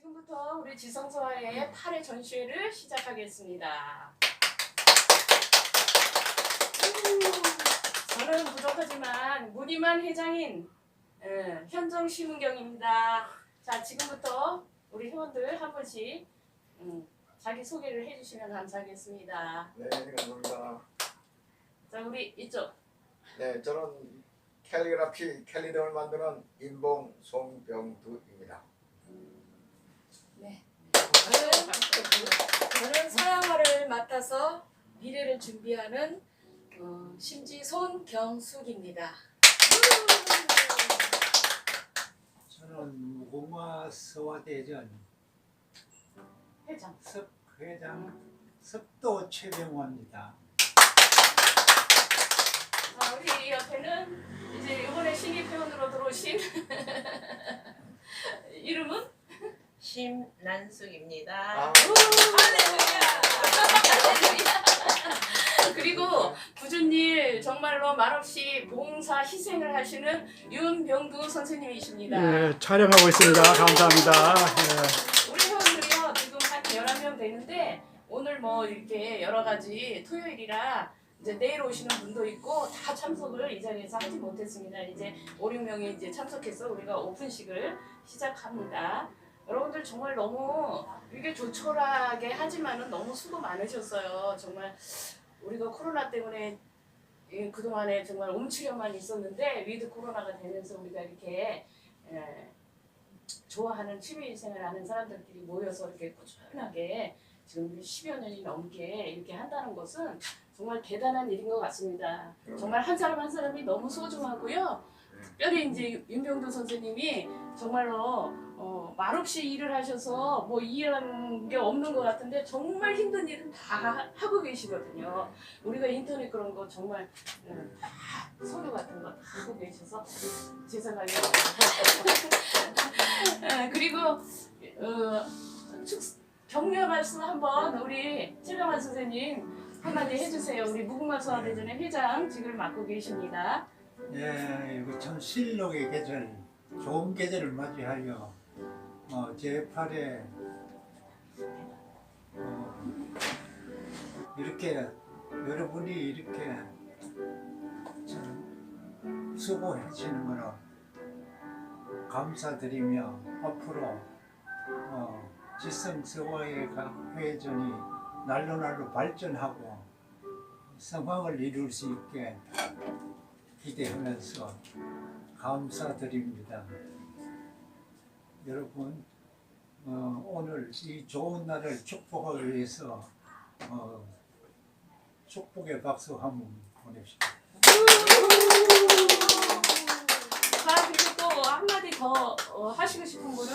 지금부터 우리 지성서의 8회 전시회를 시작하겠습니다. 음, 저는 부족하지만 무늬만 회장인 예, 현정 심은경입니다. 자, 지금부터 우리 회원들 한 분씩 음, 자기 소개를 해주시면 감사하겠습니다. 네, 감사합니다. 자, 우리 이쪽. 네, 저는 캘리그라피 캘리덤을 만드는 인봉 송병두입니다. 네. 저는, 저는 서양화를 맡아서 미래를 준비하는 어, 심지 손경숙입니다. 저는 무궁화 서화대전 회장. 섭회장 섭도 최병호입니다. 자, 우리 옆에는 이제 이번에 신입 회원으로 들어오신 이름은 심난숙입니다. 아, 그리고 굳은 일 정말로 말없이 봉사 희생을 하시는 윤병두 선생님이십니다. 네, 촬영하고 있습니다. 감사합니다. 네. 우리 회원들이요 지금 한 11명 되는데 오늘 뭐 이렇게 여러 가지 토요일이라 이제 내일 오시는 분도 있고 다 참석을 이 자리에서 하지 못했습니다. 이제 5, 6명이 이제 참석해서 우리가 오픈식을 시작합니다. 여러분들 정말 너무 이게 조촐하게 하지만은 너무 수고 많으셨어요. 정말 우리가 코로나 때문에 이 그동안에 정말 움츠려만 있었는데 위드 코로나가 되면서 우리가 이렇게 에, 좋아하는 취미 생활 하는 사람들끼리 모여서 이렇게 꾸준하게 지금 10여 년이 넘게 이렇게 한다는 것은 정말 대단한 일인 것 같습니다. 정말 한 사람 한 사람이 너무 소중하고요. 특별히 이제 윤병도 선생님이 정말로 어, 말없이 일을 하셔서 뭐 일하는 게 없는 것 같은데 정말 힘든 일은 다 하고 계시거든요. 우리가 인터넷 그런 거 정말 음, 다 서류 같은 거다 하고 계셔서 제 생각에 예, 그리고 어, 축- 격려 말씀 한번 우리 최병환 선생님 한마디 해주세요. 우리 무궁화 소아대전의 회장 직을 맡고 계십니다. 예, 이거 참 실록의 계절, 좋은 계절을 맞이하여 어, 제8회 어, 이렇게 여러분이 이렇게 참 수고하시는 거로 감사드리며 앞으로 어, 지성서화의 회전이 날로 날로 발전하고 성황을 이룰 수 있게 기대하면서 감사드립니다. 여러분 어, 오늘 이 좋은 날을 축복하기 위해서 어, 축복의 박수 한번 보냅시다. 자 그리고 또 한마디 더 어, 하시고 싶은 분은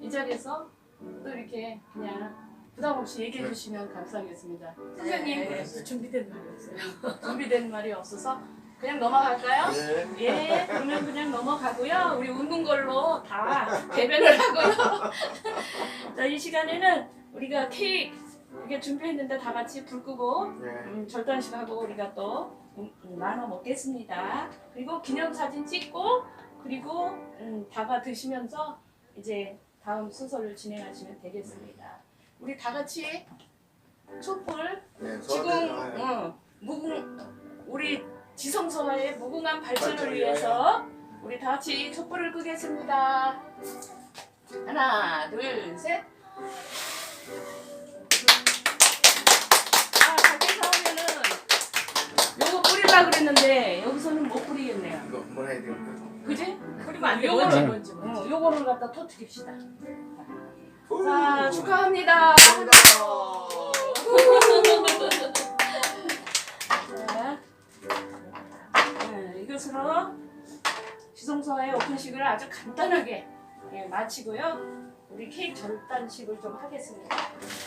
이 자리에서 또 이렇게 그냥 부담 없이 얘기해 주시면 감사하겠습니다. 선생님 네. 준비된 말이 없어요. 준비된 말이 없어서 그냥 넘어갈까요? 네, 예, 그러면 그냥 넘어가고요. 우리 웃는 걸로 다 대변을 하고요. 자, 이 시간에는 우리가 케이크 이렇게 준비했는데 다 같이 불 끄고 네, 음, 절단식하고 우리가 또 음, 음, 나눠 먹겠습니다. 그리고 기념사진 찍고 그리고 음, 다가 드시면서 이제 다음 순서를 진행하시면 되겠습니다. 우리 다 같이 촛불 네, 지금. 어, 무궁 우리 지성서화의 무궁한 발전을 위해서 우리 다 같이 촛불을 끄겠습니다. 하나, 둘, 셋. 아, 밖에서 하면은 요거 뿌리려 그랬는데 여기서는 못 뿌리겠네요. 이거 뭐 해야 되겠다. 그지? 그리고 안 돼. 요거를 뭔지 뭔지. 어, 요거를 갖다 터뜨립시다. 후. 자, 축하합니다. 자, 네, 이것으로 오픈식을 아주 간단하게 예, 마치고요. 우리 케이크 절단식을 좀 하겠습니다.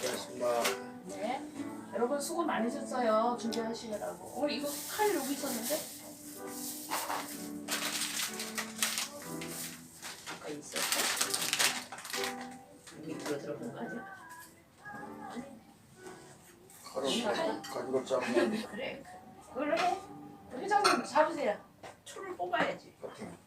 고맙습니다. 네. 여러분 수고 많으셨어요. 준비하시느라고. 어, 이거 칼 여기 있었는데? 아까 있었어? 밑으로 들어간 거 아니야? 가루 가지고 짜면 그래. 그걸 해. 회장님 잡으세요. 초를 뽑아야지. 같은.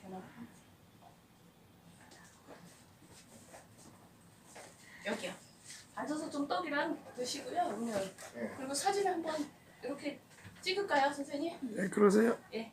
좀 떡이랑 드시고요. 오늘 네. 그리고 사진 한번 이렇게 찍을까요, 선생님? 네, 그러세요. 예.